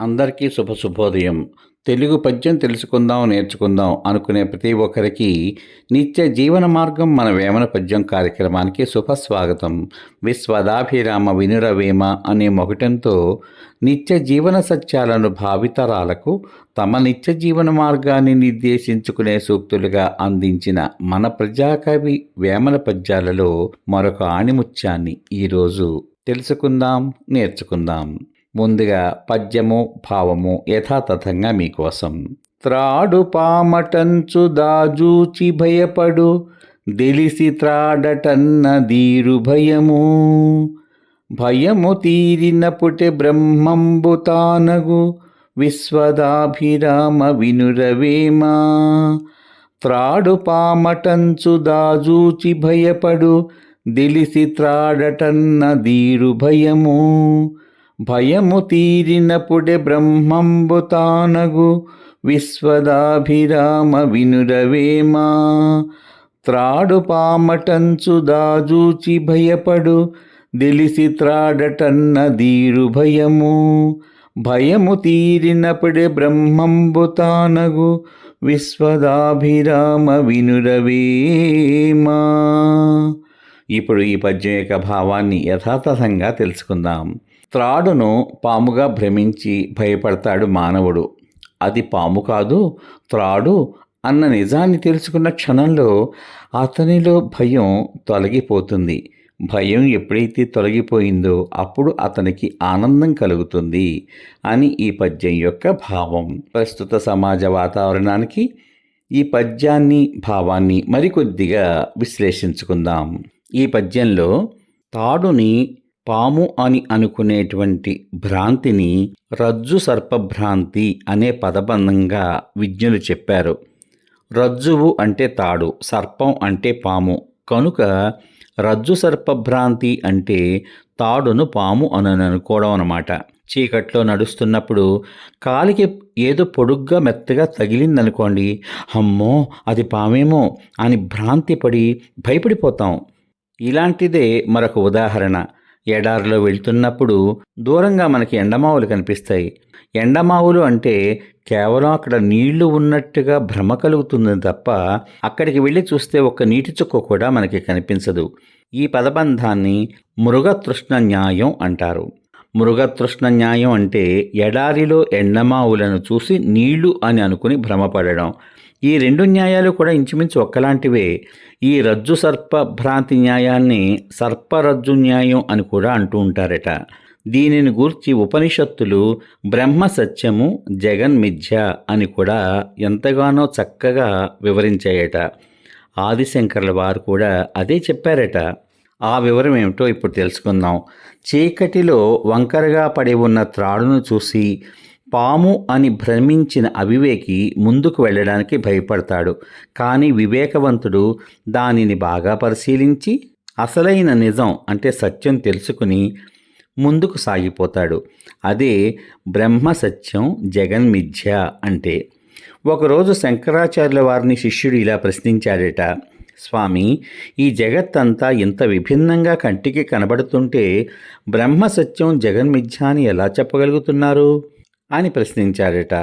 అందరికీ శుభ శుభోదయం. తెలుగు పద్యం తెలుసుకుందాం నేర్చుకుందాం అనుకునే ప్రతి ఒక్కరికి నిత్య జీవన మార్గం మన వేమన పద్యం కార్యక్రమానికి శుభ స్వాగతం. విశ్వదాభిరామ వినురవేమ అనే మొగటంతో నిత్య జీవన సత్యాలను భావితరాలకు తమ నిత్య జీవన మార్గాన్ని నిర్దేశించుకునే సూక్తులుగా అందించిన మన ప్రజాకవి వేమన పద్యాలలో మరొక ఆణిముత్యాన్ని ఈరోజు తెలుసుకుందాం నేర్చుకుందాం. ముందుగా పద్యము భావము యథాతథంగా మీకోసం. త్రాడు పామటంచు దాజూచి భయపడు దిలిసి త్రాడటన్న దీరు భయము. భయము తీరినపుటే బ్రహ్మంబు తానగు విశ్వదాభిరామ వినురవేమా. త్రాడు పామటంచు దాజూచి భయపడు దిలిసి త్రాడటన్న దీరు భయము. భయము తీరినప్పుడే బ్రహ్మంబు తానగు విశ్వదాభిరామ వినురవేమా. త్రాడు పామటంచు దాజూచి భయపడు దెలిసి త్రాడటన్న దీరు భయము. భయము తీరినప్పుడే బ్రహ్మంబు తానగు విశ్వదాభిరామ వినురవేమా. ఇప్పుడు ఈ పద్యం యొక్క భావాన్ని యథాతథంగా తెలుసుకుందాం. త్రాడును పాముగా భ్రమించి భయపడతాడు మానవుడు. అది పాము కాదు త్రాడు అన్న నిజాన్ని తెలుసుకున్న క్షణంలో అతనిలో భయం తొలగిపోతుంది. భయం ఎప్పుడైతే తొలగిపోయిందో అప్పుడు అతనికి ఆనందం కలుగుతుంది అని ఈ పద్యం యొక్క భావం. ప్రస్తుత సమాజ వాతావరణానికి ఈ పద్యాన్ని భావాన్ని మరికొద్దిగా విశ్లేషించుకుందాం. ఈ పద్యంలో తాడుని పాము అని అనుకునేటువంటి భ్రాంతిని రజ్జు సర్పభ్రాంతి అనే పదబంధంగా విజ్ఞులు చెప్పారు. రజ్జువు అంటే తాడు సర్పం అంటే పాము. కనుక రజ్జు సర్పభ్రాంతి అంటే తాడును పాము అని అనుకోవడం అనమాట చీకట్లో నడుస్తున్నప్పుడు కాలికి ఏదో పొడుగ్గా మెత్తగా తగిలిందనుకోండి అమ్మో అది పామేమో అని భ్రాంతి పడి భయపడిపోతాం. ఇలాంటిదే మరొక ఉదాహరణ. ఎడారిలో వెళ్తున్నప్పుడు దూరంగా మనకి ఎండమావులు కనిపిస్తాయి. ఎండమావులు అంటే కేవలం అక్కడ నీళ్ళు ఉన్నట్టుగా భ్రమ కలుగుతుంది తప్ప అక్కడికి వెళ్ళి చూస్తే ఒక్క నీటి చుక్క కూడా మనకి కనిపించదు. ఈ పదబంధాన్ని మృగతృష్ణ న్యాయం అంటారు. మృగతృష్ణ న్యాయం అంటే ఎడారిలో ఎండమావులను చూసి నీళ్ళు అని అనుకుని భ్రమపడడం. ఈ రెండు న్యాయాలు కూడా ఇంచుమించు ఒక్కలాంటివే. ఈ రజ్జు సర్ప భ్రాంతి న్యాయాన్ని సర్పరజ్జు న్యాయం అని కూడా అంటూ ఉంటారట. దీనిని గూర్చి ఉపనిషత్తులు బ్రహ్మ సత్యము జగన్మిథ్య అని కూడా ఎంతగానో చక్కగా వివరించాయట. ఆదిశంకర్ల వారు కూడా అదే చెప్పారట. ఆ వివరం ఏమిటో ఇప్పుడు తెలుసుకుందాం. చీకటిలో వంకరగా పడి ఉన్న త్రాడును చూసి పాము అని భ్రమించిన అవివేకి ముందుకు వెళ్ళడానికి భయపడతాడు. కానీ వివేకవంతుడు దానిని బాగా పరిశీలించి అసలైన నిజం అంటే సత్యం తెలుసుకుని ముందుకు సాగిపోతాడు. అదే బ్రహ్మ సత్యం జగన్మిథ్య అంటే. ఒకరోజు శంకరాచార్యుల వారిని శిష్యుడు ఇలా ప్రశ్నించాడట స్వామి ఈ జగత్తంతా ఇంత విభిన్నంగా కంటికి కనబడుతుంటే బ్రహ్మ సత్యం జగన్మిథ్య అని ఎలా చెప్పగలుగుతున్నారు? అని ప్రశ్నించారట.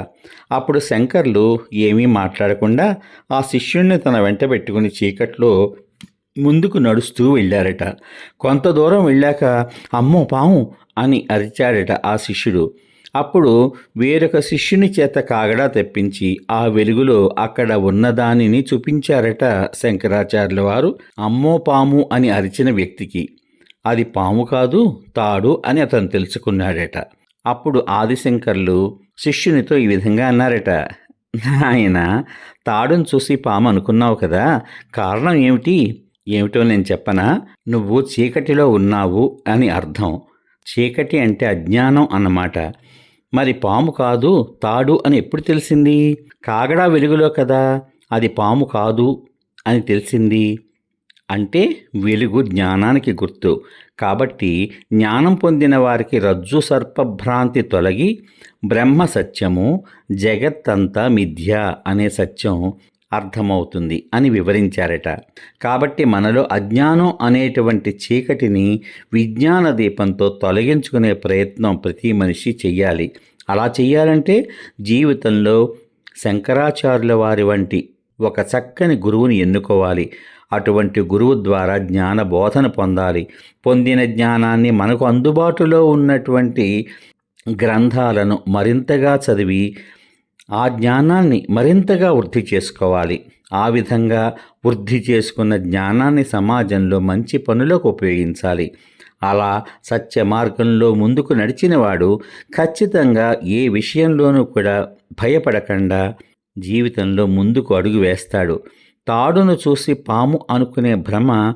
అప్పుడు శంకర్లు ఏమీ మాట్లాడకుండా ఆ శిష్యుణ్ణి తన వెంట పెట్టుకుని చీకట్లో ముందుకు నడుస్తూ వెళ్ళారట. కొంత దూరం వెళ్ళాక అమ్మో పాము అని అరిచాడట ఆ శిష్యుడు. అప్పుడు వేరొక శిష్యుని చేత కాగడా తెప్పించి ఆ వెలుగులో అక్కడ ఉన్నదానిని చూపించారట శంకరాచార్యుల వారు. అమ్మో పాము అని అరిచిన వ్యక్తికి. అది పాము కాదు తాడు అని అతను తెలుసుకున్నాడట. అప్పుడు ఆదిశంకర్లు శిష్యునితో ఈ విధంగా అన్నారట ఆయన తాడును చూసి పాము అనుకున్నావు కదా కారణం ఏమిటి? ఏమిటో నేను చెప్పనా? నువ్వు చీకటిలో ఉన్నావు అని అర్థం. చీకటి అంటే అజ్ఞానం అన్నమాట. మరి పాము కాదు తాడు అని ఎప్పుడు తెలిసింది? కాగడా వెలుగులో కదా అది పాము కాదు అని తెలిసింది. అంటే వెలుగు జ్ఞానానికి గుర్తు. కాబట్టి జ్ఞానం పొందిన వారికి రజ్జు సర్పభ్రాంతి తొలగి బ్రహ్మ సత్యము జగత్తంతా మిథ్య అనే సత్యం అర్థమవుతుంది అని వివరించారట. కాబట్టి మనలో అజ్ఞానం అనేటువంటి చీకటిని విజ్ఞాన దీపంతో తొలగించుకునే ప్రయత్నం ప్రతి మనిషి చెయ్యాలి. అలా చేయాలంటే జీవితంలో శంకరాచార్యుల వారి వంటి ఒక చక్కని గురువుని ఎన్నుకోవాలి. అటువంటి గురువు ద్వారా జ్ఞాన బోధన పొందాలి. పొందిన జ్ఞానాన్ని మనకు అందుబాటులో ఉన్నటువంటి గ్రంథాలను మరింతగా చదివి ఆ జ్ఞానాన్ని మరింతగా వృద్ధి చేసుకోవాలి. ఆ విధంగా వృద్ధి చేసుకున్న జ్ఞానాన్ని సమాజంలో మంచి పనులకు ఉపయోగించాలి. అలా సత్య మార్గంలో ముందుకు నడిచినవాడు ఖచ్చితంగా ఏ విషయంలోనూ కూడా భయపడకుండా జీవితంలో ముందుకు అడుగు వేస్తాడు. తాడును చూసి పాము అనుకునే భ్రమ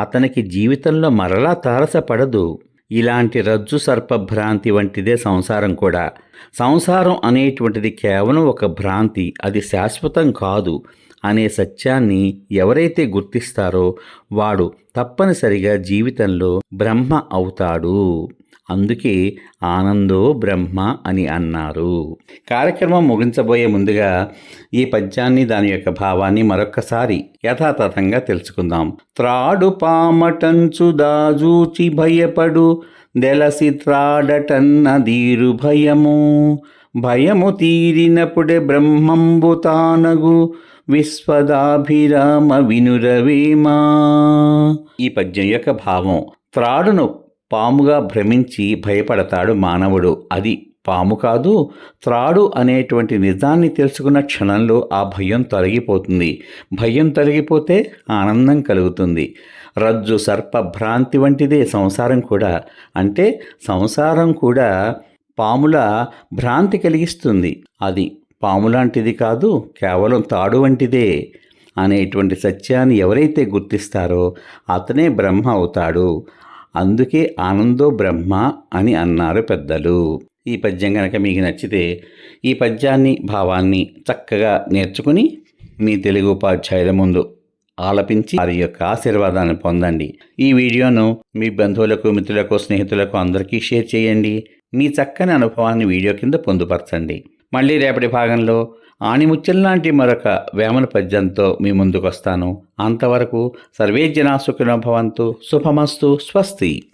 అతనికి జీవితంలో మరలా తారసపడదు. ఇలాంటి రజ్జు సర్పభ్రాంతి వంటిదే సంసారం కూడా. సంసారం అనేటువంటిది కేవలం ఒక భ్రాంతి అది శాశ్వతం కాదు అనే సత్యాన్ని ఎవరైతే గుర్తిస్తారో వాడు తప్పనిసరిగా జీవితంలో బ్రహ్మ అవుతాడు. అందుకే ఆనందో బ్రహ్మ అని అన్నారు. కార్యక్రమం ముగించబోయే ముందుగా ఈ పద్యాన్ని దాని యొక్క భావాన్ని మరొక్కసారి యథాతథంగా తెలుసుకుందాం. త్రాడు పామటంచు దాజూచి భయపడు దెలసి త్రాడటన్న దీరు భయము. భయము తీరినప్పుడే బ్రహ్మంబు తానగు విశ్వదాభిరామ వినురవేమా. ఈ పద్యం యొక్క భావం త్రాడును పాముగా భ్రమించి భయపడతాడు మానవుడు. అది పాము కాదు త్రాడు అనేటువంటి నిజాన్ని తెలుసుకున్న క్షణంలో ఆ భయం తొలగిపోతుంది. భయం తొలగిపోతే ఆనందం కలుగుతుంది. రజ్జు సర్ప భ్రాంతి వంటిదే సంసారం కూడా. అంటే సంసారం కూడా పాముల భ్రాంతి కలిగిస్తుంది. అది పాము లాంటిది కాదు కేవలం తాడు వంటిదే అనేటువంటి సత్యాన్ని ఎవరైతే గుర్తిస్తారో అతనే బ్రహ్మ అవుతాడు. అందుకే ఆనందో బ్రహ్మ అని అన్నారు పెద్దలు. ఈ పద్యం కనుక మీకు నచ్చితే ఈ పద్యాన్ని భావాన్ని చక్కగా నేర్చుకుని మీ తెలుగు ఉపాధ్యాయుల ముందు ఆలపించి వారి యొక్క ఆశీర్వాదాన్ని పొందండి. ఈ వీడియోను మీ బంధువులకు మిత్రులకు స్నేహితులకు అందరికీ షేర్ చేయండి. మీ చక్కని అనుభవాన్ని వీడియో కింద పొందుపరచండి. మళ్ళీ రేపటి భాగంలో ఆణిముత్యం మరొక వేమన పద్యంతో మీ ముందుకు వస్తాను అంతవరకు సర్వే జనా సుఖినో భవంతు. శుభమస్తు. స్వస్తి.